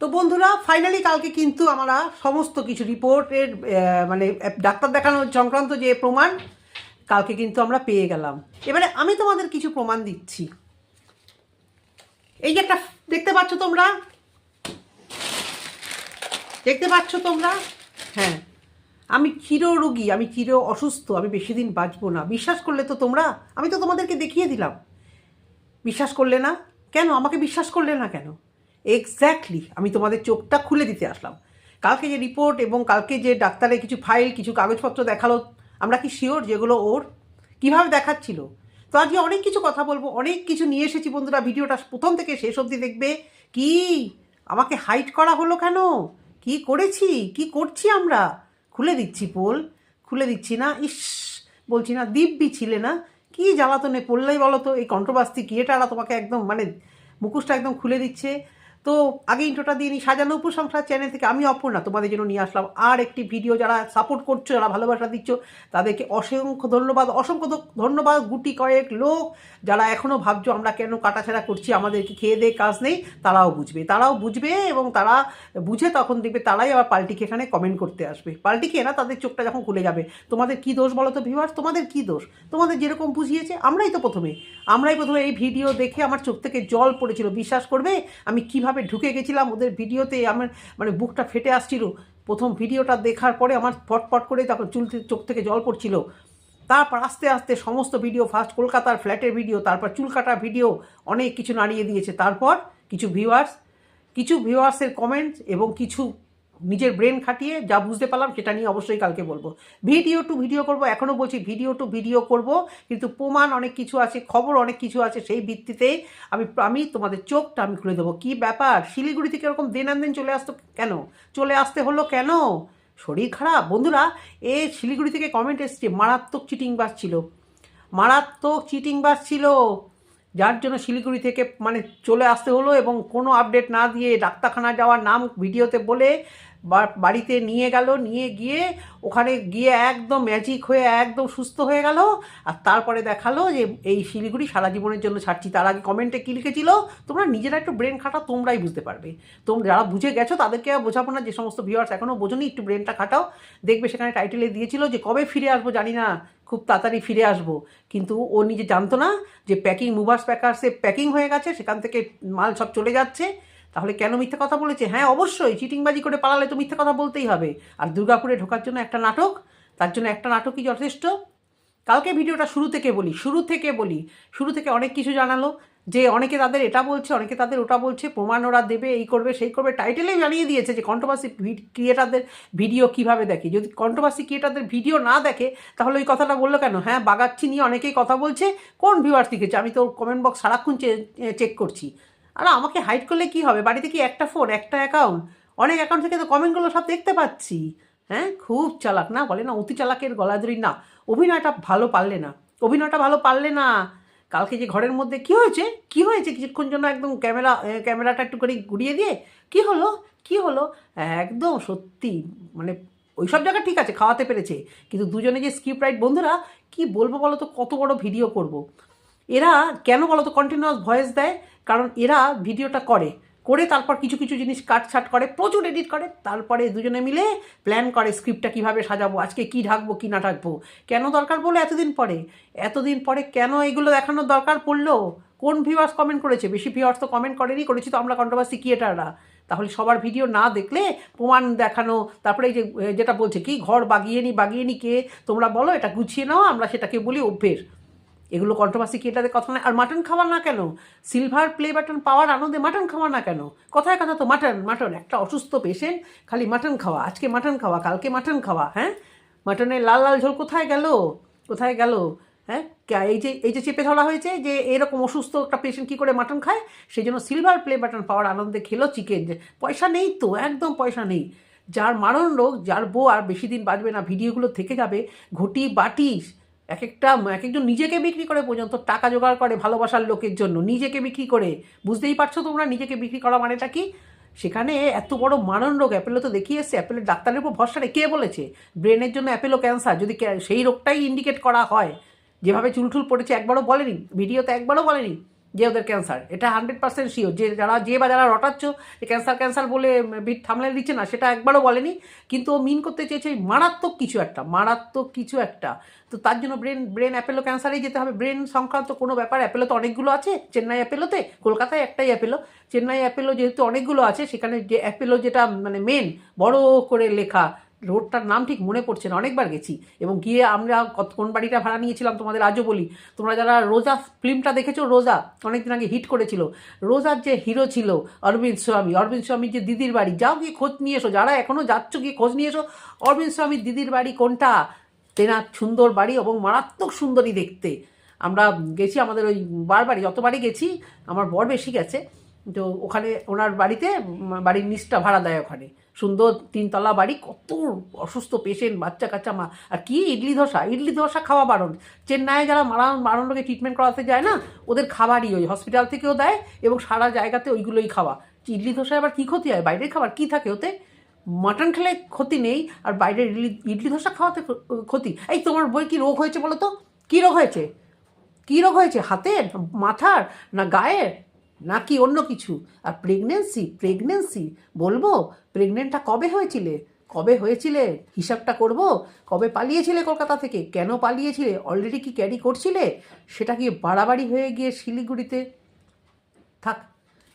তো বন্ধুরা ফাইনালি কালকে কিন্তু আমরা সমস্ত কিছু রিপোর্টের মানে ডাক্তার দেখানোর সংক্রান্ত যে প্রমাণ, কালকে কিন্তু আমরা পেয়ে গেলাম। এবারে আমি তোমাদের কিছু প্রমাণ দিচ্ছি। এই যে একটা, দেখতে পাচ্ছ তোমরা? দেখতে পাচ্ছ তোমরা? হ্যাঁ। আমি চির রোগী আমি চির অসুস্থ, আমি বেশি দিন বাঁচবো না। বিশ্বাস করলে তো তোমরা, আমি তো তোমাদেরকে দেখিয়ে দিলাম। বিশ্বাস করলে না? কেন? আমাকে বিশ্বাস করলে না কেন? এক্স্যাক্টলি আমি তোমাদের চোখটা খুলে দিতে আসলাম। কালকে যে রিপোর্ট এবং কালকে যে ডাক্তারের কিছু ফাইল কিছু কাগজপত্র দেখাল, আমরা কি শিওর যেগুলো ওর? কীভাবে দেখাচ্ছিল? তো আজকে অনেক কিছু কথা বলব, অনেক কিছু নিয়ে এসেছি বন্ধুরা। ভিডিওটা প্রথম থেকে শেষ অবধি দেখবে। কি? আমাকে হাইট করা হলো কেন? কি করেছি? কি করছি আমরা? খুলে দিচ্ছি পোল, খুলে দিচ্ছি না। ইস, বলছি না, দিব্যি ছিলে না। কি জ্বালাতনে পড়লেই বলো তো, এই কন্ট্রোবাস্তি ক্রিয়েটাররা তোমাকে একদম মানে মুখোশটা একদম খুলে দিচ্ছে। তো আগে ইন্ট্রোটা দিয়ে নিই। সাজানো উপসংসার চ্যানেল থেকে আমি অপর্ণা, তোমাদের জন্য নিয়ে আসলাম আর একটি ভিডিও যারা সাপোর্ট করছ, যারা ভালোবাসা দিচ্ছ, তাদেরকে অসংখ্য ধন্যবাদ। অসংখ্য ধন্যবাদ গুটি কয়েক লোক। যারা এখনও ভাবছ আমরা কেন কাটাছেড়া করছি, আমাদেরকে খেয়ে দিয়ে কাজ নেই, তারাও বুঝবে। তারাও বুঝবে এবং তারা বুঝে তখন দেখবে তারাই আবার পাল্টিকে এখানে কমেন্ট করতে আসবে। পাল্টি খেয়ে না, তাদের চোখটা যখন খুলে যাবে, তোমাদের কি দোষ বলো তো ভিউয়ার্স তোমাদের কি দোষ? তোমাদের যেরকম বুঝিয়েছে, আমরাই তো প্রথমে। আমরাই প্রথমে এই ভিডিও দেখে আমার চোখ থেকে জল পড়েছিল। বিশ্বাস করবে? আমি কীভাবে ঢুকে গেছিলাম ওদের ভিডিওতে, আমার মানে বুকটা ফেটে আসছিল। প্রথম ভিডিওটা দেখার পরে আমার ফটফট করে তখন চুল চোখ থেকে জল পড়ছিল। তারপর আস্তে আস্তে সমস্ত ভিডিও ফার্স্ট কলকাতার ফ্ল্যাটের ভিডিও, তারপর চুল কাটা ভিডিও, অনেক কিছু নাড়িয়ে দিয়েছে। তারপর কিছু ভিউয়ার্স কিছু ভিউয়ার্সের কমেন্টস এবং কিছু নিজের ব্রেন খাটিয়ে যা বুঝতে পারলাম সেটা নিয়ে অবশ্যই কালকে বলব। ভিডিও টু ভিডিও করব এখনও বলছি ভিডিও টু ভিডিও করব, কিন্তু প্রমাণ অনেক কিছু আছে, খবর অনেক কিছু আছে, সেই ভিত্তিতেই আমি আমি তোমাদের চোখটা আমি খুলে দেবো। কী ব্যাপার? শিলিগুড়ি থেকে এরকম দিন আন দেন চলে আসতো কেন? চলে আসতে হলো কেন? শরীর খারাপ? বন্ধুরা, এ শিলিগুড়ি থেকে কমেন্ট এসছে, মারাত্মক চিটিং বাস ছিল। মারাত্মক চিটিং বাস ছিল। যার জন্য শিলিগুড়ি থেকে মানে চলে আসতে হলো এবং কোনো আপডেট না দিয়ে ডাক্তারখানা যাওয়ার নাম ভিডিওতে বলে বাড়িতে নিয়ে গেল, নিয়ে গিয়ে ওখানে গিয়ে একদম ম্যাজিক হয়ে একদম সুস্থ হয়ে গেল। আর তারপরে দেখাল যে এই শিলিগুড়ি সারা জীবনের জন্য ছাড়ছি। তার আগে কমেন্টে কী লিখেছিল? তোমরা নিজেরা একটু ব্রেন খাটা তোমরাই বুঝতে পারবে। তোমরা যারা বুঝে গেছো তাদেরকে বোঝাবো না যে সমস্ত ভিউয়ার্স এখনও বোঝোনি, একটু ব্রেনটা খাটাও। দেখবে সেখানে টাইটেলে দিয়েছিল যে কবে ফিরে আসব জানি না, খুব তাড়াতাড়ি ফিরে আসব। কিন্তু ও নিজে জানতো না যে প্যাকিং মুভার্স প্যাকার্সে প্যাকিং হয়ে গেছে, সেখান থেকে মাল সব চলে যাচ্ছে। তাহলে কেন মিথ্যা কথা বলেছে? হ্যাঁ অবশ্যই, চিটিংবাজি করে পালালে তো মিথ্যা কথা বলতেই হবে। আর দুর্গাপুরে ঢোকার জন্য একটা নাটক, তার জন্য একটা নাটকই যথেষ্ট। কালকে ভিডিওটা শুরু থেকে বলি, শুরু থেকে বলি, শুরু থেকে অনেক কিছু জানালো, যে অনেকে তাদের এটা বলছে, অনেকে তাদের ওটা বলছে, প্রমাণ ওরা দেবে, এই করবে, সেই করবে টাইটেলেই জানিয়ে দিয়েছে যে কন্ট্রোভার্সি ক্রিয়েটারদের ভিডিও কীভাবে দেখে। যদি কন্ট্রোভার্সি ক্রিয়েটারদের ভিডিও না দেখে, তাহলে ওই কথাটা বলল কেন? হ্যাঁ বাগাচ্ছি নিয়ে অনেকেই কথা বলছে, কোন ভিউয়ার্স লিখেছে আমি তো কমেন্ট বক্স সারাক্ষণ চেক করছি। আর আমাকে হাইড করলে কি হবে? বাড়িতে কি একটা ফোন একটা অ্যাকাউন্ট অনেক অ্যাকাউন্ট থেকে তো কমেন্টগুলো সব দেখতে পাচ্ছি। হ্যাঁ? খুব চালাক, না বলে না, অতি চালাকের গলাদরি না। অভিনয়টা ভালো পারলে না। অভিনয়টা ভালো পারলে না। কালকে যে ঘরের মধ্যে কি হয়েছে? কি হয়েছে? কিছুক্ষণ জন্য একদম ক্যামেরা ক্যামেরাটা একটু করে ঘুরিয়ে দিয়ে কি হলো? কি হলো? একদম সত্যি মানে ওইসব জায়গা ঠিক আছে, খাওয়াতে পেরেছে। কিন্তু দুজনে যে স্ক্রিপ্ট রাইট বন্ধুরা, কি বলব বলো তো, কত বড় ভিডিও করব। এরা কেন বলো তো কন্টিনিউয়াস ভয়েস দেয়? কারণ এরা ভিডিওটা করে। করে তারপর কিছু কিছু জিনিস কাটছাট করে, প্রচুর এডিট করে। তারপরে দুজনে মিলে প্ল্যান করে স্ক্রিপ্টটা কীভাবে সাজাবো, আজকে কি ঢাকবো, কি না ঢাকবো। কেন দরকার বলে এতদিন পরে? এতদিন পরে কেন এগুলো দেখানোর দরকার পড়ল? কোন ভিউয়ার্স কমেন্ট করেছে? বেশি ভিউয়ার্স তো কমেন্ট করেনি, করেছি তো আমরা কন্ট্রোভার্সি ক্রিয়েটাররা তাহলে সবার ভিডিও না দেখলে প্রমাণ দেখানো, তারপরে এই যে, যেটা বলছে, কি ঘর বাগিয়ে নি বাগিয়ে নি কে? তোমরা বলো, এটা গুছিয়ে নাও, আমরা সেটাকে বলি অভ্যেস। এগুলো কন্ট্রোভার্সি ক্রিয়েটারদের কথা না আর মাটন খাওয়া না কেন? সিলভার প্লে বাটন পাওয়ার আনন্দে মাটন খাওয়া না কেন? কথায় কথা তো মাটন মাটন একটা অসুস্থ পেশেন্ট খালি মাটন খাওয়া। আজকে মাটন খাওয়া, কালকে মাটন খাওয়া হ্যাঁ? মাটনের লাল লাল ঝোল কোথায় গেল? কোথায় গেল? হ্যাঁ? এই যে এই যে চেপে ধরা হয়েছে যে এরকম অসুস্থ একটা পেশেন্ট কী করে মাটন খায়? সেই জন্য সিলভার প্লে বাটন পাওয়ার আনন্দে খেলো চিকেন পয়সা নেই তো, একদম পয়সা নেই। যার মারণ রোগ, যার বউ আর বেশি দিন বাঁচবে না ভিডিওগুলো থেকে যাবে। ঘটি বাটি এক একটা এক একজন নিজেকে বিক্রি করে পর্যন্ত টাকা জোগাড় করে ভালোবাসার লোকের জন্য। নিজেকে বিক্রি করে। বুঝতেই পারছ তোমরা নিজেকে বিক্রি করা মানেটা কি? সেখানে এত বড় মারণ রোগ অ্যাপেলো তো দেখিয়ে এসছে। অ্যাপেলের ডাক্তারের উপর ভরসা কে বলেছে? ব্রেনের জন্য অ্যাপেলো ক্যান্সার যদি সেই রোগটাই ইন্ডিকেট করা হয়, যেভাবে চুলঠুল পড়েছে একবারও বলেনি ভিডিওতে একবারও বলেনি যে ওদের ক্যান্সার এটা হান্ড্রেড পার্সেন্ট শিওর যে যারা, যে বা যারা রটাচ্ছ, যে ক্যান্সার ক্যান্সার বলে বিট থামলে দিচ্ছে না, সেটা একবারও বলেনি। কিন্তু ও মিন করতে চেয়েছে মারাত্মক কিছু একটা, মারাত্মক কিছু একটা। তো তার জন্য ব্রেন ব্রেন অ্যাপেলো ক্যান্সারেই যেতে হবে। ব্রেন সংক্রান্ত কোনো ব্যাপার অ্যাপেলো তো অনেকগুলো আছে। চেন্নাই অ্যাপেলোতে কলকাতায় একটাই অ্যাপেলো চেন্নাই অ্যাপেলো যেহেতু অনেকগুলো আছে, সেখানে যে অ্যাপেলো যেটা মানে মেন বড় করে লেখা রোডটার নাম ঠিক মনে পড়ছে না, অনেকবার গেছি। এবং গিয়ে আমরা কত কোন বাড়িটা ভাড়া নিয়েছিলাম তোমাদের আজও বলি। তোমরা যারা রোজা ফিল্মটা দেখেছ, রোজা অনেকদিন আগে হিট করেছিল। রোজার যে হিরো ছিল অরবিন্দ স্বামী, অরবিন্দ স্বামীর যে দিদির বাড়ি, যাও গিয়ে খোঁজ নিয়ে এসো। যারা এখনও যাচ্ছ গিয়ে খোঁজ নিয়ে এসো। অরবিন্দ স্বামীর দিদির বাড়ি কোনটা? তেনার সুন্দর বাড়ি এবং মারাত্মক সুন্দরী দেখতে। আমরা গেছি আমাদের ওই বারবারই, যতবারই গেছি, আমার বর বেশি গেছে। তো ওখানে ওনার বাড়িতে বাড়ির নিচটা ভাড়া দেয় ওখানে। সুন্দর তিনতলা বাড়ি, কত অসুস্থ পেশেন্ট বাচ্চা, কাচ্চা, মা। আর কি ইডলি ধোসা? ইডলি ধোসা খাওয়া বারণ। চেন্নাইয়ে যারা মারা মারণ রোগে ট্রিটমেন্ট করাতে যায় না, ওদের খাবারই ওই হসপিটাল থেকেও দেয় এবং সারা জায়গাতে ওইগুলোই খাওয়া। ইডলি ধোসায় আবার কী ক্ষতি হয়? বাইরের খাবার কী থাকে ওতে? মাটন খেলে ক্ষতি নেই, আর বাইরের ইডলি ইডলি ধোসা খাওয়াতে ক্ষতি। এই তোমার বই কি রোগ হয়েছে বলো তো? কী রোগ হয়েছে? কী রোগ হয়েছে? হাতের? মাথার? না গায়ের? নাকি অন্য কিছু? আর প্রেগনেন্সি প্রেগনেন্সি বলব প্রেগনেন্টটা কবে হয়েছিলে? কবে হয়েছিলে? হিসাবটা করব? কবে পালিয়েছিলে কলকাতা থেকে? কেন পালিয়েছিলে? অলরেডি কি ক্যারি করছিলে? সেটা কি বাড়াবাড়ি হয়ে গিয়ে শিলিগুড়িতে? থাক,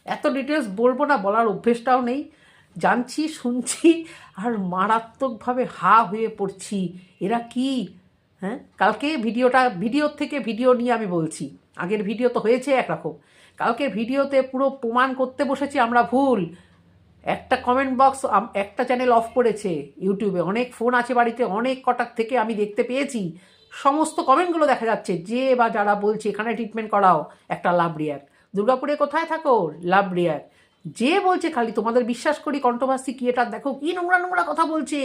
এত ডিটেলস বলব না, বলার অভ্যেসটাও নেই। জানছি, শুনছি, আর মারাত্মকভাবে হা হয়ে পড়ছি। এরা কি? হ্যাঁ কালকে ভিডিওটা, ভিডিওর থেকে ভিডিও নিয়ে আমি বলছি। আগের ভিডিও তো হয়েছে একরকম। কালকের ভিডিওতে পুরো প্রমাণ করতে বসেছি, আমরা ভুল। একটা কমেন্ট বক্স একটা চ্যানেল অফ করেছে ইউটিউবে। অনেক ফোন আছে বাড়িতে, অনেক কটার থেকে আমি দেখতে পেয়েছি। সমস্ত কমেন্টগুলো দেখা যাচ্ছে, যে বা যারা বলছে, এখানে ট্রিটমেন্ট করাও, একটা লাভ রিয়াক্ট দুর্গাপুরে কোথায় থাকো? লাভ রিয়াক্ট যে বলছে, খালি তোমাদের বিশ্বাস করি কণ্ঠভাষী ক্রিয়েটার দেখো কি নোংরা নোংরা কথা বলছে।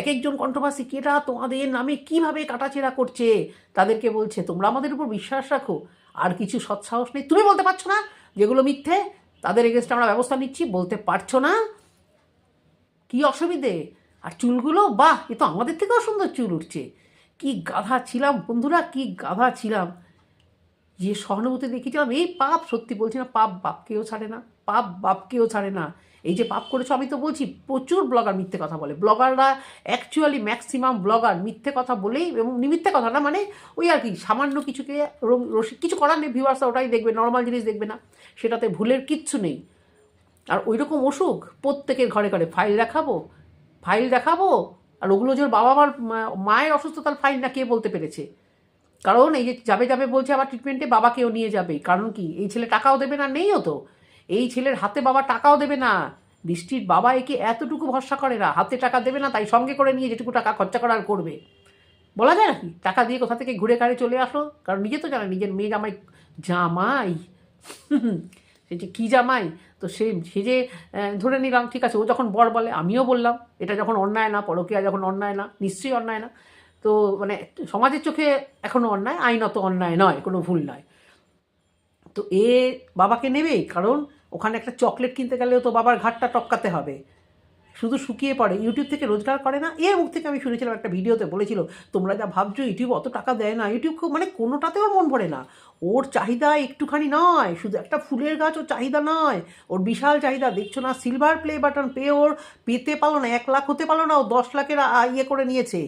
এক একজন কণ্ঠভাষী ক্রিয়েটার তোমাদের নামে কীভাবে কাটাছেড়া করছে? তাদেরকে বলছে, তোমরা আমাদের উপর বিশ্বাস রাখো। আর কিছু সৎসাহস নেই। তুমি বলতে পারছ না যেগুলো মিথ্যে, তাদের এগেনস্টে আমরা ব্যবস্থা নিচ্ছি, বলতে পারছ না। কি অসুবিধে? আর চুলগুলো? বাহ, এ তো আমাদের থেকেও সুন্দর চুল উঠছে। কি গাধা ছিলাম বন্ধুরা, কি গাধা ছিলাম। যে সহানুভূতি দেখিয়েছিলাম এই পাপ, সত্যি বলছি না, পাপ বাপকেও ছাড়ে না, পাপ বাপকেও ছাড়ে না। এই যে পাপ করেছ, আমি তো বলছি, প্রচুর ব্লগার মিথ্যে কথা বলে। ব্লগাররা অ্যাকচুয়ালি ম্যাক্সিমাম ব্লগার মিথ্যে কথা বলেই এবং মিথ্যে কথা না মানে ওই আর কি, সামান্য কিছুকে কিছু করার নেই ভিউয়ার্সরা ওটাই দেখবে নর্মাল জিনিস দেখবে না। সেটাতে ভুলের কিচ্ছু নেই। আর ওই রকম অসুখ, প্রত্যেকের ঘরে ঘরে ফাইল দেখাবো ফাইল দেখাবো, আর ওগুলো যে বাবা মার মায়ের অসুস্থতার ফাইল না, কে বলতে পেরেছে? কারণ এই যে যাবে যাবে বলছে আবার ট্রিটমেন্টে বাবাকেও নিয়ে যাবে। কারণ কি? এই ছেলে টাকাও দেবে না, নেইও তো। এই ছেলের হাতে বাবা টাকাও দেবে না। বৃষ্টির বাবা একে এতটুকু ভরসা করে না। হাতে টাকা দেবে না, তাই সঙ্গে করে নিয়ে যেটুকু টাকা খরচা করার করবে। বলা যায় নাকি টাকা দিয়ে কোথা থেকে ঘুরে কারে চলে আসো কারণ নিজে তো জানে, নিজের মেয়ে জামাই জামাই। সে যে কী জামাই? তো সে সে যে ধরে নিলাম, ঠিক আছে, ও যখন বর বলে, আমিও বললাম, এটা যখন অন্যায় না, পরকীয়া যখন অন্যায় না, নিশ্চয়ই অন্যায় না। তো মানে সমাজের চোখে এখনও অন্যায় আইনত অন্যায় নয়, কোনো ভুল নয়। তো এ বাবাকে নেবে কারণ ওখানে একটা চকলেট কিনতে গেলেও তো বাবার ঘাটটা টপকাতে হবে। শুধু শুকিয়ে পড়ে, ইউটিউব থেকে রোজগার করে না এর মুখ থেকে আমি শুনেছিলাম একটা ভিডিওতে বলেছিল, তোমরা যা ভাবছ ইউটিউব অত টাকা দেয় না, ইউটিউব মানে কোনোটাতেও মন ভরে না। ওর চাহিদা একটুখানি নয়, শুধু একটা ফুলের গাছ ওর চাহিদা নয়, ওর বিশাল চাহিদা। দেখছ না সিলভার প্লে বাটন পেয়ে ওর পেতে পারল না, এক লাখ হতে পারল না, ও দশ লাখের ইয়ে করে নিয়েছে।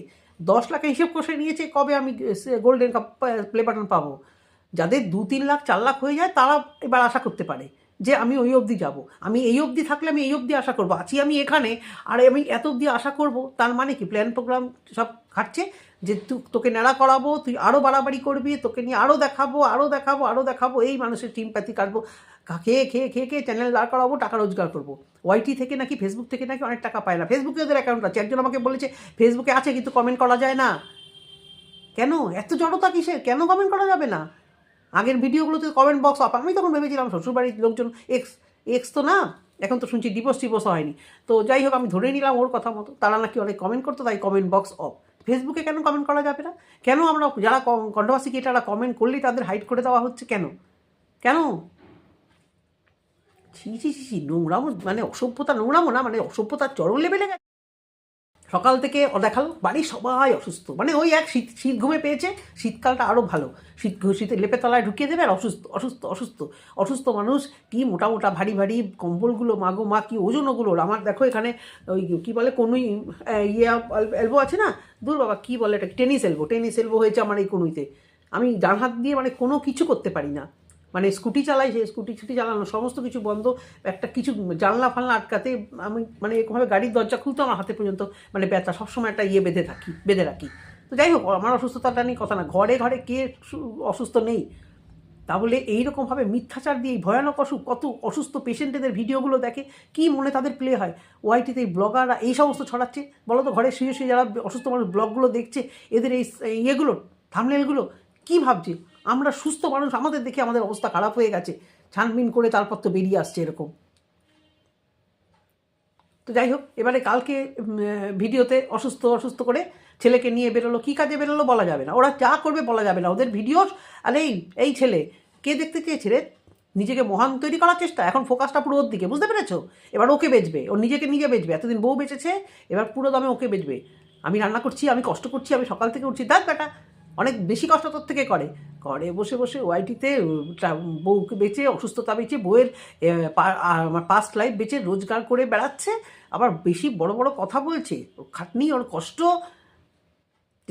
দশ লাখে হিসেব কষে নিয়েছে, কবে আমি গোল্ডেন কাপ প্লে বাটন পাবো? যাদের দু তিন লাখ, চার লাখ হয়ে যায়, তারা এবার আশা করতে পারে যে আমি ওই অবধি যাব। আমি এই অবধি থাকলে আমি এই অবধি আশা করব। আছি আমি এখানে, আর আমি এত অবধি আশা করব, তার মানে কি? প্ল্যান প্রোগ্রাম সব খাটছে যে তোকে নেড়া করাবো, তুই আরও বাড়াবাড়ি করবি, তোকে নিয়ে আরও দেখাবো আরও দেখাবো আরও দেখাবো, এই মানুষের টিমপ্যাথি কাটবো। কা- খেয়ে খেয়ে খেয়ে খেয়ে চ্যানেল দাঁড় করাবো? টাকা রোজগার করব। ওয়াইটি থেকে নাকি ফেসবুক থেকে নাকি অনেক টাকা পায় না। ফেসবুকে ওদের অ্যাকাউন্ট আছে। একজন আমাকে বলেছে ফেসবুকে আছে কিন্তু কমেন্ট করা যায় না। কেন? এত জড়তা কিসের? কেন কমেন্ট করা যাবে না? আগের ভিডিওগুলোতে কমেন্ট বক্স অফ আমি তখন ভেবেছিলাম, শ্বশুরবাড়ির লোকজন এক্স এক্স তো না? এখন তো শুনছি ডিভোর্স টিভোর্স হয়নি। তো যাই হোক, আমি ধরে নিলাম ওর কথা মতো। তারা নাকি অনেক কমেন্ট করতো, তাই কমেন্ট বক্স অফ ফেসবুকে কেন কমেন্ট করা যাবে না? কেন আমরা যারা কন্ট্রোভার্সি ক্রিয়েটাররা কমেন্ট করলেই তাদের হাইড করে দেওয়া হচ্ছে? কেন? কেন? ছি ছি ছি নোংরামো মানে অসভ্যতা, নোংরামো না মানে অসভ্যতার চরম লেভেলে গেছে। সকাল থেকে দেখাল বাড়ির সবাই অসুস্থ। মানে ওই এক শীত শীত ঘুমে পেয়েছে, শীতকালটা আরও ভালো। শীত শীতের লেপে তলায় ঢুকিয়ে দেবে আর অসুস্থ অসুস্থ অসুস্থ। অসুস্থ মানুষ কি মোটা মোটা ভারী ভারী কম্বলগুলো মাগো, মা, কি ওজন ওগুলোর? আমার দেখো এখানে ওই কি বলে কোনুই ইয়ে এলবো আছে না? দূর বাবা, কি বলে এটা? টেনিস এলবো টেনিস এলবো হয়েছে আমার এই কনুইতে। আমি ডান হাত দিয়ে মানে কোনো কিছু করতে পারি না। মানে স্কুটি চালাই, সে স্কুটি ছুটি চালানো, সমস্ত কিছু বন্ধ, একটা কিছু জানলা ফালনা আটকাতে আমি মানে এরকমভাবে গাড়ির দরজা খুলতে আমার হাতে পর্যন্ত মানে ব্যথা, সবসময় একটা ইয়ে বেঁধে থাকি, বেঁধে রাখি। তো যাই হোক, আমার অসুস্থতাটা নিয়ে কথা না, ঘরে ঘরে কে অসুস্থ নেই। তাহলে এইরকমভাবে মিথ্যাচার দিয়ে এই ভয়ানক অসুখ কত অসুস্থ পেশেন্টদের ভিডিওগুলো দেখে কি মনে তাদের প্লে হয়? ওয়াইটিতে এই ব্লগাররা এই সমস্ত ছড়াচ্ছে? বলো তো, ঘরে শুয়ে শুয়ে যারা অসুস্থ মানুষ ব্লগগুলো দেখছে, এদের এই এই ইয়েগুলো থামনেলগুলো কী ভাবছে? আমরা সুস্থ মানুষ, আমাদের দেখে আমাদের অবস্থা খারাপ হয়ে গেছে। ছানবিন করে তারপর তো বেরিয়ে আসছে এরকম। তো যাই হোক, এবারে কালকে ভিডিওতে অসুস্থ অসুস্থ করে ছেলেকে নিয়ে বেরোলো, কী কাজে বেরোলো বলা যাবে না। ওরা যা করবে বলা যাবে না। ওদের ভিডিও, আর এই এই ছেলে, কে দেখতে চেয়েছে রে? নিজেকে মহান তৈরি করার চেষ্টা। এখন ফোকাসটা পুরো ওর দিকে, বুঝতে পেরেছ? এবার ওকে বেচবে, ও নিজেকে নিজে বেচবে। এতদিন বউ বেঁচেছে, এবার পুরো দামে ওকে বেচবে। আমি রান্না করছি, আমি কষ্ট করছি, আমি সকাল থেকে উঠছি। দেখ বেটা অনেক বেশি কষ্ট তোর থেকে করে। করে বসে বসে ওয়াইটিতে বউকে বেচে, অসুস্থতা বেচে, বউয়ের পাস্ট লাইফ বেচে, রোজগার করে বেড়াচ্ছে, আবার বেশি বড় বড় কথা বলছে, ওর খাটনি, ওর কষ্ট।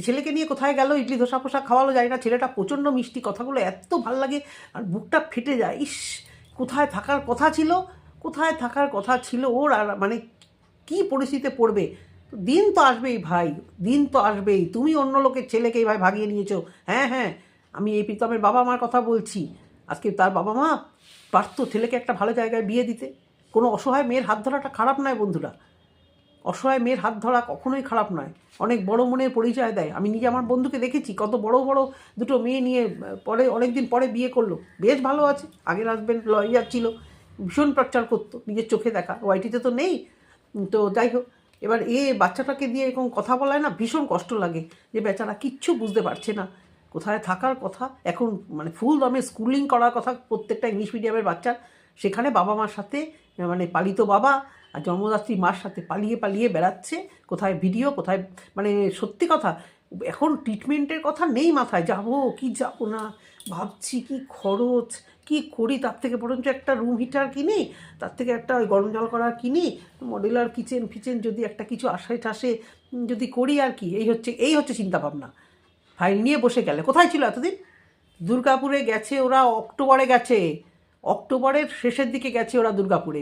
ছেলেকে নিয়ে কোথায় গেল, ইডলি, ধোসা, ফোসা খাওয়ালো যায় না, ছেলেটা প্রচণ্ড মিষ্টি কথাগুলো এত ভালো লাগে, আর বুকটা ফেটে যায়, ইস, কোথায় থাকার কথা ছিল, কোথায় থাকার কথা ছিল, ওর আর মানে কি পরিস্থিতিতে পড়বে? তো দিন তো আসবেই ভাই, দিন তো আসবেই। তুমি অন্য লোকের ছেলেকে ভাই ভাগিয়ে নিয়েছো। হ্যাঁ হ্যাঁ আমি এই প্রীতমের বাবা মার কথা বলছি। আজকে তার বাবা মা পারতো ছেলেকে একটা ভালো জায়গায় বিয়ে দিতে। কোনো অসহায় মেয়ের হাত ধরাটা খারাপ নয় বন্ধুরা। অসহায় মেয়ের হাত ধরা কখনোই খারাপ নয়। অনেক বড় মনের পরিচয় দেয়। আমি নিজে আমার বন্ধুকে দেখেছি, কত বড় বড় দুটো মেয়ে নিয়ে পরে অনেক দিন পরে বিয়ে করল। বেশ ভালো আছে। আগের হাজব্যান্ড লয়ার ছিল। ভীষণ প্রচার করতো। নিজের চোখে দেখা। ওয়াইটিতে তো নেই। তো যাই হোক এবার এ বাচ্চাটাকে দিয়ে এরকম কথা বলায় না ভীষণ কষ্ট লাগে যে বেচারা কিচ্ছু বুঝতে পারছে না। কোথায় থাকার কথা? এখন মানে ফুল দমে স্কুলিং করার কথা প্রত্যেকটা ইংলিশ মিডিয়ামের বাচ্চার সেখানে বাবা মার সাথে মানে পালিত বাবা আর জন্মদাত্রী মার সাথে পালিয়ে পালিয়ে বেড়াচ্ছে। কোথায় ভিডিও কোথায় মানে সত্যি কথা, এখন ট্রিটমেন্টের কথা নেই মাথায়। যাব, কি যাব না? ভাবছি কি খরচ? কি করি? তার থেকে বরঞ্চ একটা রুম হিটার কিনি, তার থেকে একটা ওই গরম জল করার কিনি মডেলার কিচেন ফিচেন যদি একটা কিছু আসে ঠাসে যদি করি আর কি। এই হচ্ছে এই হচ্ছে চিন্তাভাবনা ফাইল নিয়ে বসে গেলে। কোথায় ছিল এতদিন? দুর্গাপুরে গেছে ওরা, অক্টোবরে গেছে। অক্টোবরের শেষের দিকে গেছে ওরা দুর্গাপুরে।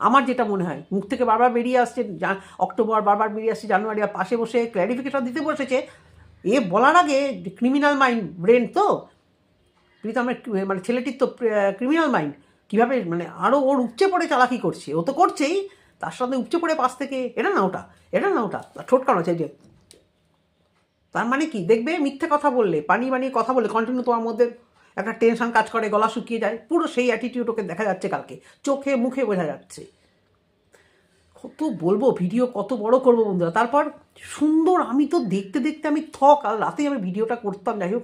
আমার যেটা মনে হয়, মুখ থেকে বারবার বেরিয়ে আসছে অক্টোবর বারবার বেরিয়ে আসছে, জানুয়ারি আর পাশে বসে ক্ল্যারিফিকেশন দিতে বসেছে। এ বলার আগে ক্রিমিনাল মাইন্ড ব্রেন তো কি- মানে ছেলেটির তো ক্রিমিনাল মাইন্ড কীভাবে মানে আরও ওর উপচে পড়ে চালাকি করছে। ও তো করছেই, তার সাথে উপচে পড়ে পাশ থেকে, এটা না ওটা, এটা না ওটা ঠোঁট কানো চাই যে। তার মানে কি, দেখবে, মিথ্যে কথা বললে পানি বানিয়ে কথা বললে কন্টিনিউ তোমার মধ্যে একটা টেনশন কাজ করে, গলা শুকিয়ে যায়, পুরো সেই অ্যাটিটিউড ওকে দেখা যাচ্ছে কালকে। চোখে, মুখে বোঝা যাচ্ছে। কত বলব ভিডিও কত বড় করব বন্ধুরা। তারপর সুন্দর, আমি তো দেখতে দেখতে আমি থক, আর রাতেই আমি ভিডিওটা করতাম, যাই হোক।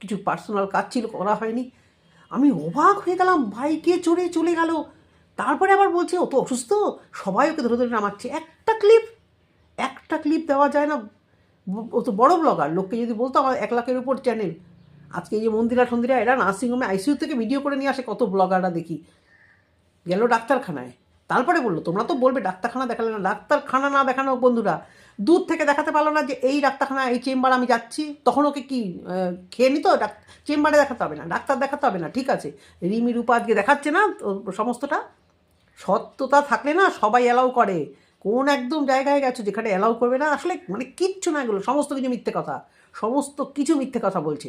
কিছু পার্সোনাল কাজ ছিল, করা হয়নি। আমি অবাক হয়ে গেলাম বাইকে চড়ে চলে গেল? তারপরে আবার বলছে, ও তো অসুস্থ, সবাই ওকে ধরে ধরে নামাচ্ছে। একটা ক্লিপ একটা ক্লিপ দেওয়া যায় না। ও তো বড় ব্লগার লোককে যদি বলতো, আমার এক লাখের উপর চ্যানেল আজকে এই যে মন্দিরা টন্দিরা এরা নার্সিংহোমে আইসিইউ থেকে ভিডিও করে নিয়ে আসে, কত ব্লগাররা দেখি। গেল ডাক্তারখানায়। তারপরে বলল, তোমরা তো বলবে, ডাক্তারখানা দেখালে না, ডাক্তারখানা না দেখানো দূর দূর থেকে দেখাতে পারল না যে এই ডাক্তারখানা, এই চেম্বার আমি যাচ্ছি। তখন ওকে কি খেয়ে নিত? চেম্বারে দেখাতে হবে না, ডাক্তার দেখাতে হবে না, ঠিক আছে। রিমি রূপা আজকে দেখাচ্ছে না সমস্তটা। সত্যতা থাকলে না সবাই অ্যালাউ করে। কোন একদম জায়গায় গেছো যেখানে অ্যালাউ করবে না? আসলে মানে কিচ্ছু না এগুলো, সমস্ত কিছু মিথ্যে কথা। সমস্ত কিছু মিথ্যে কথা বলছে।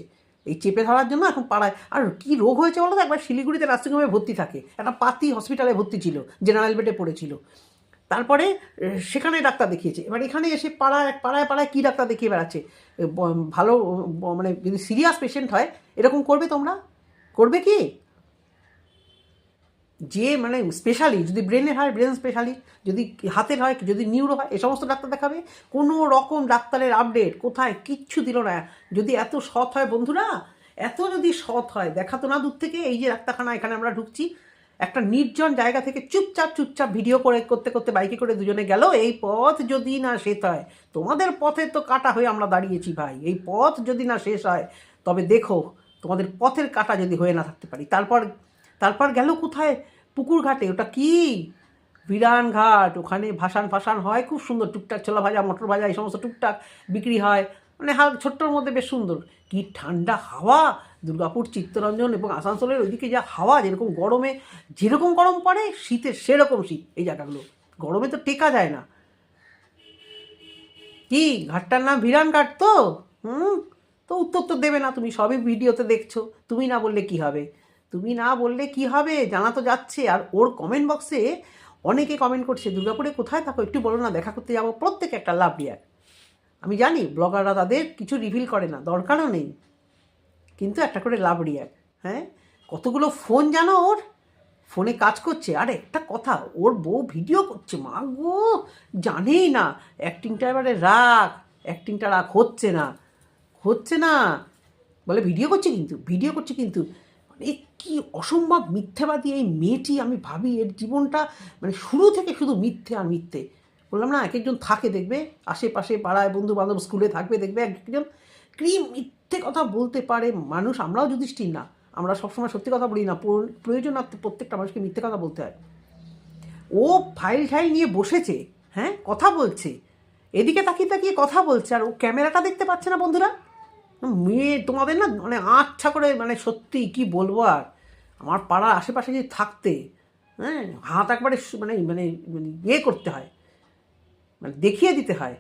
এই চেপে ধরার জন্য এখন পাড়ায়, আর কি রোগ হয়েছে বলো তো? একবার শিলিগুড়িতে নার্সিংহোমে ভর্তি থাকে। একটা পাতি হসপিটালে ভর্তি ছিল জেনারেল বেডে পড়েছিল। তারপরে সেখানে ডাক্তার দেখিয়েছে। এবার এখানে এসে পাড়ায় পাড়ায় পাড়ায় কী ডাক্তার দেখিয়ে বেড়াচ্ছে? ভালো মানে যদি সিরিয়াস পেশেন্ট হয়, এরকম করবে তোমরা? করবে কি? যে মানে স্পেশালি যদি ব্রেনের হয় ব্রেন স্পেশালি যদি হাতের হয়, যদি নিউরো হয়, এ সমস্ত ডাক্তার দেখাবে? কোনো রকম ডাক্তারের আপডেট কোথায়? কিচ্ছু দিল না। যদি এত সৎ হয় বন্ধুরা, এত যদি সৎ হয় দেখাতো না দূর থেকে, এই যে ডাক্তারখানা, এখানে আমরা ঢুকছি একটা নির্জন জায়গা থেকে চুপচাপ চুপচাপ ভিডিও করে, করতে করতে বাইকে করে দুজনে গেল। এই পথ যদি না শেষ হয়, তোমাদের পথে তো কাটা হয়ে আমরা দাঁড়িয়েছি ভাই। এই পথ যদি না শেষ হয়, তবে দেখো, তোমাদের পথের কাটা যদি হয়ে না থাকতে পারি। তারপর তারপর গেল কোথায়? পুকুর ঘাটে ওটা কি? বিরান ঘাট ওখানে ভাসান ফাসান হয়, খুব সুন্দর। টুকটাক ছোলা ভাজা, মটর ভাজা, এই সমস্ত টুকটাক বিক্রি হয়। মানে হাল, ছোট্টর মধ্যে বেশ সুন্দর। কি ঠান্ডা হাওয়া! দুর্গাপুর, চিত্তরঞ্জন এবং আসানসোলের ওইদিকে যা হাওয়া, যেরকম গরমে, যেরকম গরম পড়ে শীতের সেরকম শীত এই জায়গাগুলো। গরমে তো টেকা যায় না। কি? ঘাটটার নাম ভিরান ঘাট তো? হুম? তো উত্তর তো দেবে না, তুমি সবই ভিডিওতে দেখছ। তুমি না বললে কি হবে? তুমি না বললে কি হবে? জানা তো যাচ্ছে। আর ওর কমেন্ট বক্সে অনেকে কমেন্ট করছে, দুর্গাপুরে কোথায় থাকো? একটু বলো না, দেখা করতে যাব। প্রত্যেকে একটা লাভ রিয়াক্ট আমি জানি ব্লগাররা তাদের কিছু রিভিল করে না, দরকারও নেই। কিন্তু একটা করে লাভ রিয়াক্ট হ্যাঁ? কতগুলো ফোন জানো ওর? ফোনে কাজ করছে। আর, একটা কথা, ওর বউ ভিডিও করছে, মা গো! জানেই না, অ্যাক্টিংটা এবারে রাখ, অ্যাক্টিংটা রাখ, হচ্ছে না হচ্ছে না। বলে, ভিডিও করছে কিন্তু, ভিডিও করছে কিন্তু। মানে কি অসম্ভব মিথ্যাবাদী এই মেয়েটি, আমি ভাবি এর জীবনটা মানে শুরু থেকে শুধু মিথ্যে আর মিথ্যে। বললাম, না, এক একজন থাকে দেখবে, আশেপাশে পাড়ায় বন্ধু বান্ধব স্কুলে থাকবে, দেখবে এক একজন। কি মিথ্যে কথা বলতে পারে মানুষ, আমরাও যুধিষ্ঠির না। আমরা সবসময় সত্যি কথা বলি না। প্র- প্রয়োজন আর প্রত্যেকটা মানুষকে মিথ্যে কথা বলতে হয়। ও ফাইল ঠাইল নিয়ে বসেছে হ্যাঁ? কথা বলছে। এদিকে তাকিয়ে তাকিয়ে কথা বলছে। আর ও ক্যামেরাটা দেখতে পাচ্ছে না বন্ধুরা? মেয়ে, তোমাদের না মানে আচ্ছা করে মানে সত্যি কি বলব আর? আমার পাড়ার আশেপাশে যদি থাকতে হ্যাঁ? হাত একবারে মানে মানে মানে ইয়ে করতে হয়। মানে দেখিয়ে দিতে হয়।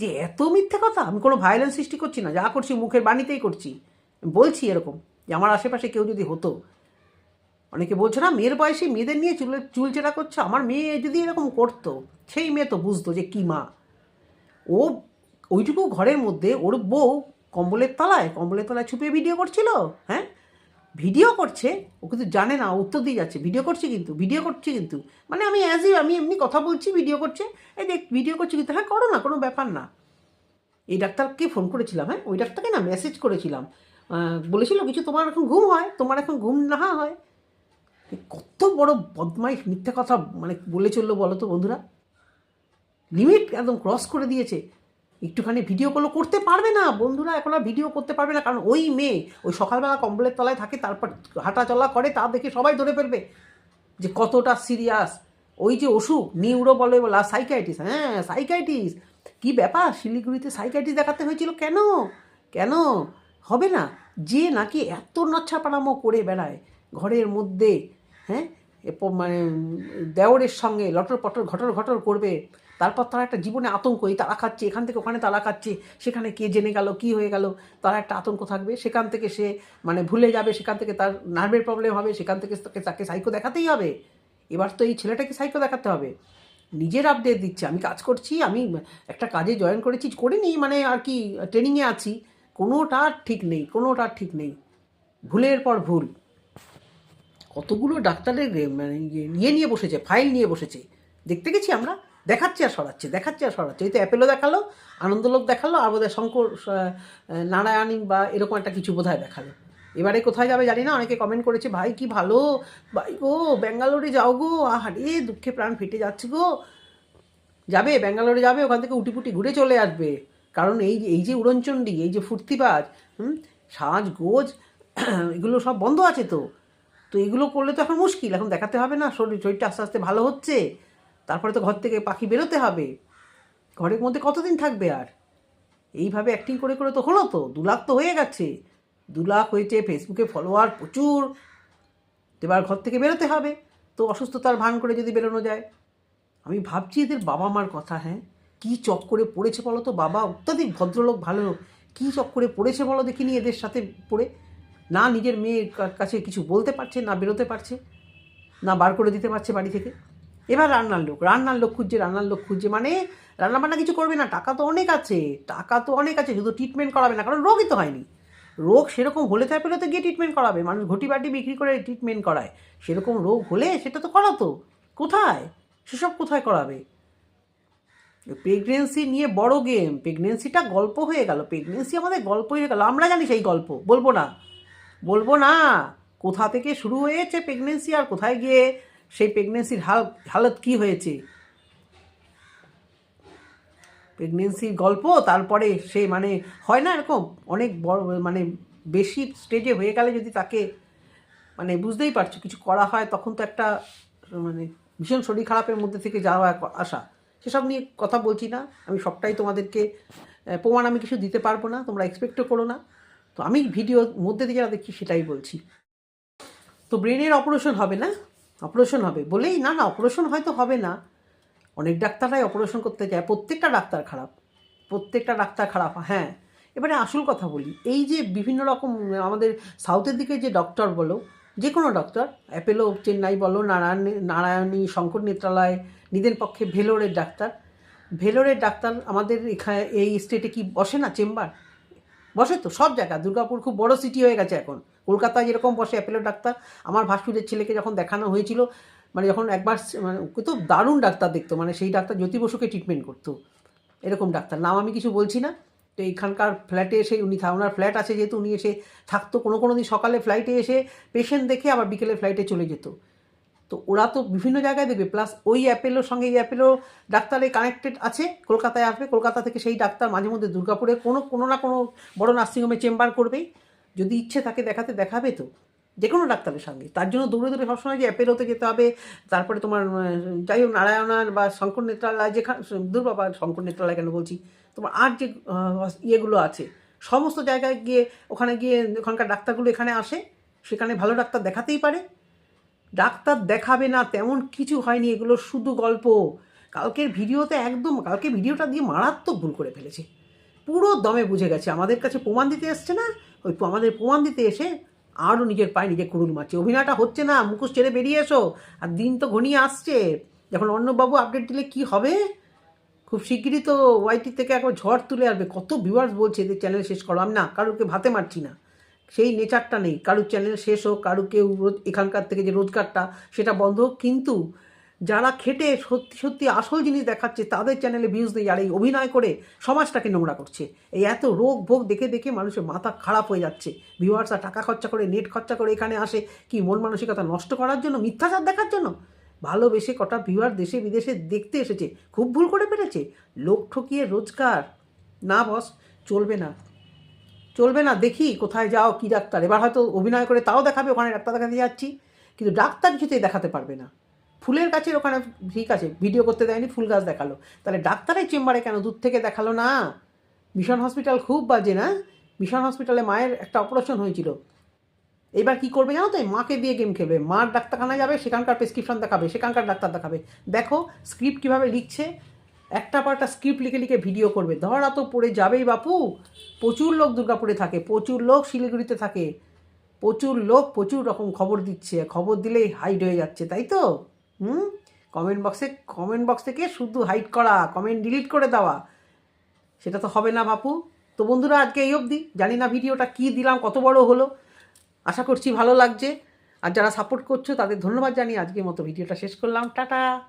যে এত মিথ্যে কথা? আমি কোনো ভায়োলেন্স সৃষ্টি করছি না, যা করছি মুখের বাণীতেই করছি। বলছি এরকম যে আমার আশেপাশে কেউ যদি হতো। অনেকে বলছে, না, মেয়ের বয়সে মেয়েদের নিয়ে চুল চুল চেরা করছে? আমার মেয়ে যদি এরকম করতো, সেই মেয়ে তো বুঝতো যে কী মা। ও ওইটুকু ঘরের মধ্যে, ওর বউ কম্বলের তলায় কম্বলের তলায় ছুপিয়ে ভিডিও করছিল হ্যাঁ? ভিডিও করছে, ও কিন্তু জানে না উত্তর দিয়ে যাচ্ছে, ভিডিও করছে কিন্তু, ভিডিও করছে কিন্তু। মানে আমি অ্যাজ ইউ আমি এমনি কথা বলছি, ভিডিও করছে। এই দেখ, ভিডিও করছে কিন্তু হ্যাঁ করো না, কোনো ব্যাপার না। এই ডাক্তারকে ফোন করেছিলাম হ্যাঁ ওই ডাক্তারকে না মেসেজ করেছিলাম। বলেছিল কিছু, তোমার এখন ঘুম হয়, তোমার এখন ঘুম না হয়। কত বড় বদমাইশ, মিথ্যা কথা মানে বলে চলল বলো তো বন্ধুরা। লিমিট একদম ক্রস করে দিয়েছে। একটুখানি ভিডিও করল করতে পারবে না। বন্ধুরা, এখন আর ভিডিও করতে পারবে না। কারণ ওই মেয়ে, ওই সকালবেলা কম্বলের তলায় থাকে, তারপর হাঁটা চলা করে, তা দেখে সবাই ধরে ফেলবে যে কতটা সিরিয়াস ওই যে অসুখ নিউরো বলে বলা সাইকাইটিস হ্যাঁ সাইকাইটিস কি ব্যাপার? শিলিগুড়িতে সাইকাইটিস দেখাতে হয়েছিল কেন? কেন? হবে না? যে নাকি এত নচ্ছাপানামো করে বেড়ায় ঘরের মধ্যে হ্যাঁ? মানে দেওরের সঙ্গে লটর পটর ঘটর ঘটর করবে। তারপর তারা একটা জীবনে আতঙ্ক, এই তারা খাচ্ছে, এখান থেকে ওখানে তারা খাচ্ছে, সেখানে কে জেনে গেল, কি হয়ে গেল, তার একটা আতঙ্ক থাকবে। সেখান থেকে সে মানে ভুলে যাবে, সেখান থেকে তার নার্ভের প্রবলেম হবে, সেখান থেকে তাকে তাকে সাইকো দেখাতেই হবে। এবার তো এই ছেলেটাকে সাইকো দেখাতে হবে। নিজের আপডেট দিচ্ছে, আমি কাজ করছি, আমি একটা কাজে জয়েন করেছি করিনি মানে আর কি ট্রেনিংয়ে আছি। কোনোটা ঠিক নেই, কোনোটা ঠিক নেই। ভুলের পর ভুল। কতগুলো ডাক্তারের মানে ইয়ে নিয়ে বসেছে ফাইল নিয়ে বসেছে। দেখতে গেছি আমরা। দেখাচ্ছে আর সরাচ্ছে, দেখাচ্ছে আর সরাচ্ছে। এই তো অ্যাপেলো দেখাল, আনন্দলোক দেখাল, আর বোধহয় শঙ্কর নারায়ণী বা এরকম একটা কিছু বোধহয় দেখাল। এবারে কোথায় যাবে জানি না, অনেকে কমেন্ট করেছে, ভাই, কি ভালো? ভাই গো, ব্যাঙ্গালোরে যাও গো, আহারে, দুঃখে প্রাণ ফেটে যাচ্ছে গো। যাবে, ব্যাঙ্গালোরে যাবে, ওখান থেকে উটিপুটি ঘুরে চলে আসবে। কারণ এই এই যে উড়নচণ্ডী, এই যে ফুর্তিবাজ, হুম, সাজ, গোজ, এগুলো সব বন্ধ আছে তো। তো এগুলো করলে তো এখন মুশকিল, এখন দেখাতে হবে না, শরীর, শরীরটা আস্তে আস্তে ভালো হচ্ছে। তারপরে তো ঘর থেকে পাখি বেরোতে হবে। ঘরের মধ্যে কতদিন থাকবে আর? এইভাবে অ্যাক্টিং করে করে তো হলো তো, দু লাখ তো হয়ে গেছে। দু লাখ হয়েছে ফেসবুকে ফলোয়ার প্রচুর। এবার ঘর থেকে বেরোতে হবে। তো অসুস্থতার ভান করে যদি বেরোনো যায়। আমি ভাবছি এদের বাবা মার কথা হ্যাঁ? কী চক করে পড়েছে বলো তো? বাবা অত্যাধিক ভদ্রলোক, ভালো লোক। কী চক করে পড়েছে বলো দেখিনি এদের সাথে পড়ে? না নিজের মেয়ের কাছে কিছু বলতে পারছে, না বেরোতে পারছে, না বার করে দিতে পারছে বাড়ি থেকে। এবার রান্নার লোক রান্নার লোক খুঁজছে, রান্নার লোক খুঁজছে মানে রান্না বান্না কিছু করবে না, টাকা তো অনেক আছে, টাকা তো অনেক আছে, শুধু ট্রিটমেন্ট করাবে না, কারণ রোগই তো হয়নি। রোগ সেরকম হলে তাই পেলে তো গিয়ে ট্রিটমেন্ট করাবে, মানুষ ঘটি বাটি বিক্রি করে ট্রিটমেন্ট করায়। সেরকম রোগ হলে সেটা তো করাতো, কোথায়? সেসব কোথায় করাবে? প্রেগনেন্সি নিয়ে বড় গেম প্রেগনেন্সিটা গল্প হয়ে গেল প্রেগনেন্সি আমাদের গল্প হয়ে গেল, আমরা জানি সেই গল্প, বলব না। বলব না, কোথা থেকে শুরু হয়েছে প্রেগনেন্সি আর কোথায় গিয়ে সেই প্রেগনেন্সির হাল, হালত কী হয়েছে? প্রেগনেন্সির গল্প, তারপরে সে মানে হয় না এরকম, অনেক বড় মানে বেশি স্টেজে হয়ে গেলে যদি তাকে মানে বুঝতেই পারছ, কিছু করা হয়, তখন তো একটা মানে ভীষণ শরীর খারাপের মধ্যে থেকে যাওয়া আসা। সেসব নিয়ে কথা বলছি না, আমি সবটাই তোমাদেরকে প্রমাণ আমি কিছু দিতে পারব না, তোমরা এক্সপেক্টও করো না। তো আমি ভিডিওর মধ্যে দিয়ে যা দেখছি সেটাই বলছি। তো ব্রেনের অপারেশন হবে না? অপারেশন হবে। বলেই না না, অপারেশন হয়তো হবে না। অনেক ডাক্তাররাই অপারেশন করতে যায়। প্রত্যেকটা ডাক্তার খারাপ। প্রত্যেকটা ডাক্তার খারাপ হ্যাঁ। এবারে আসল কথা বলি, এই যে বিভিন্ন রকম, আমাদের সাউথের দিকে যে ডক্টর বলো, যে কোনো ডক্টর, অ্যাপেলো, চেন্নাই বলো, নারায়ণ, নারায়ণী, শঙ্কর নেত্রালয় নিদেন পক্ষে ভেলোরের ডাক্তার। ভেলোরের ডাক্তার আমাদের এখানে, এই স্টেটে কি বসে না? চেম্বার? বসে তো, সব জায়গা দুর্গাপুর খুব বড় সিটি হয়ে গেছে এখন। কলকাতায় যেরকম বসে অ্যাপেলো ডাক্তার, আমার ভাসুরের ছেলেকে যখন দেখানো হয়েছিল মানে যখন একবার মানে ওকে তো দারুণ ডাক্তার দেখতো মানে সেই ডাক্তার জ্যোতি বসুকে ট্রিটমেন্ট করতো। এরকম ডাক্তার, নাম আমি কিছু বলছি না। তো এইখানকার ফ্ল্যাটে এসে উনি ওনার ফ্ল্যাট আছে যেহেতু উনি এসে থাকতো, কোনো কোনো দিন সকালে ফ্লাইটে এসে পেশেন্ট দেখে আবার বিকেলে ফ্লাইটে চলে যেত। তো ওরা তো বিভিন্ন জায়গায় দেখবে প্লাস ওই অ্যাপেলোর সঙ্গে এই অ্যাপেলো ডাক্তারে কানেক্টেড আছে, কলকাতায় আসবে, কলকাতা থেকে সেই ডাক্তার মাঝে মধ্যে দুর্গাপুরে কোনো কোনো না কোনো বড় নার্সিংহোমে চেম্বার করবেই। যদি ইচ্ছে থাকে দেখাতে দেখাবে তো যে কোনো ডাক্তারের সঙ্গে। তার জন্য দৌড়ে দৌড়ে সবসময় যে অ্যাপেলোতে যেতে হবে, তারপরে তোমার যাই হোক নারায়ণার বা শঙ্কর নেত্রালয়, যেখানে দুর্বাবা শঙ্কর নেত্রালয় কেন বলছি, তোমার আর যে ইয়েগুলো আছে, সমস্ত জায়গায় গিয়ে, ওখানে গিয়ে ওখানকার ডাক্তারগুলো এখানে আসে, সেখানে ভালো ডাক্তার দেখাতেই পারে। ডাক্তার দেখাবে না, তেমন কিছু হয়নি, এগুলো শুধু গল্প। কালকের ভিডিওতে একদম কালকে ভিডিওটা দিয়ে মারাত্মক ভুল করে ফেলেছে। পুরো দমে বুঝে গেছে, আমাদের কাছে প্রমাণ দিতে এসছে না ওই আমাদের প্রমাণ দিতে এসে আরও নিজের পায়ে নিজে কুড়ুল মারছে। অভিনয়টা হচ্ছে না, মুখোশ ছেড়ে বেরিয়ে এসো। আর দিন তো ঘনিয়ে আসছে। যখন অন্নবাবু আপডেট দিলে কি হবে? খুব শিগগিরই তো ওয়াইটি থেকে একবার ঝড় তুলে আসবে। কত ভিউয়ার্স বলছে এদের চ্যানেল শেষ করো। আমি না, কারোকে ভাতে মারছি না। সেই নেচারটা নেই। কারুর চ্যানেল শেষ হোক কারু কেউ এখানকার থেকে যে রোজগারটা, সেটা বন্ধ হোক। কিন্তু যারা খেটে সত্যি সত্যি আসল জিনিস দেখাচ্ছে, তাদের চ্যানেলে ভিউজ নেই আর এই অভিনয় করে সমাজটাকে নোংরা করছে। এই এত রোগ ভোগ দেখে দেখে মানুষের মাথা খারাপ হয়ে যাচ্ছে। ভিউয়ার্সরা টাকা খরচা করে নেট খরচা করে এখানে আসে, কি মন মানসিকতা নষ্ট করার জন্য, মিথ্যাচার দেখার জন্য? ভালোবেসে কটা ভিউয়ার দেশে বিদেশে দেখতে এসেছে, খুব ভুল করে পেরেছে লোক ঠকিয়ে রোজগার? না বস চলবে না। চলবে না, দেখি কোথায় যাও, কি ডাক্তার? এবার হয়তো অভিনয় করে তাও দেখাবে, ওখানে ডাক্তার দেখাতে যাচ্ছি। কিন্তু ডাক্তার কিছুতেই দেখাতে পারবে না। ফুলের গাছের ওখানে ঠিক আছে ভিডিও করতে দেয়নি, ফুল গাছ দেখাল। তাহলে ডাক্তারের চেম্বারে কেন দূর থেকে দেখাল না? মিশন হসপিটাল খুব বাজে না? মিশন হসপিটালে মায়ের একটা অপারেশন হয়েছিল। এবার কি করবে জানো তো? মাকে দিয়ে গেম খেলবে। মার ডাক্তারখানায় যাবে, সেখানকার প্রেসক্রিপশন দেখাবে, সেখানকার ডাক্তার দেখাবে। দেখো স্ক্রিপ্ট কীভাবে লিখছে। একটা একটা স্ক্রিপ্ট লিখে লিখে ভিডিও করবে। ধরা তো পড়ে যাবেই বাপু। প্রচুর লোক দুর্গাপুরে থাকে, প্রচুর লোক শিলিগুড়িতে থাকে। প্রচুর লোক প্রচুর রকম খবর দিচ্ছে। খবর দিলেই হাইড হয়ে যাচ্ছে, তাই তো? হুম? কমেন্ট বক্সে কমেন্ট বক্স থেকে শুধু হাইড করা কমেন্ট ডিলিট করে দেওয়া। সেটা তো হবে না বাপু। তো বন্ধুরা, আজকে এই অবধি। জানি না ভিডিওটা কি দিলাম, কত বড় হলো। আশা করছি ভালো লাগছে। আর যারা সাপোর্ট করছ, তাদের ধন্যবাদ জানিয়ে আজকের মতো ভিডিওটা শেষ করলাম। টাটা!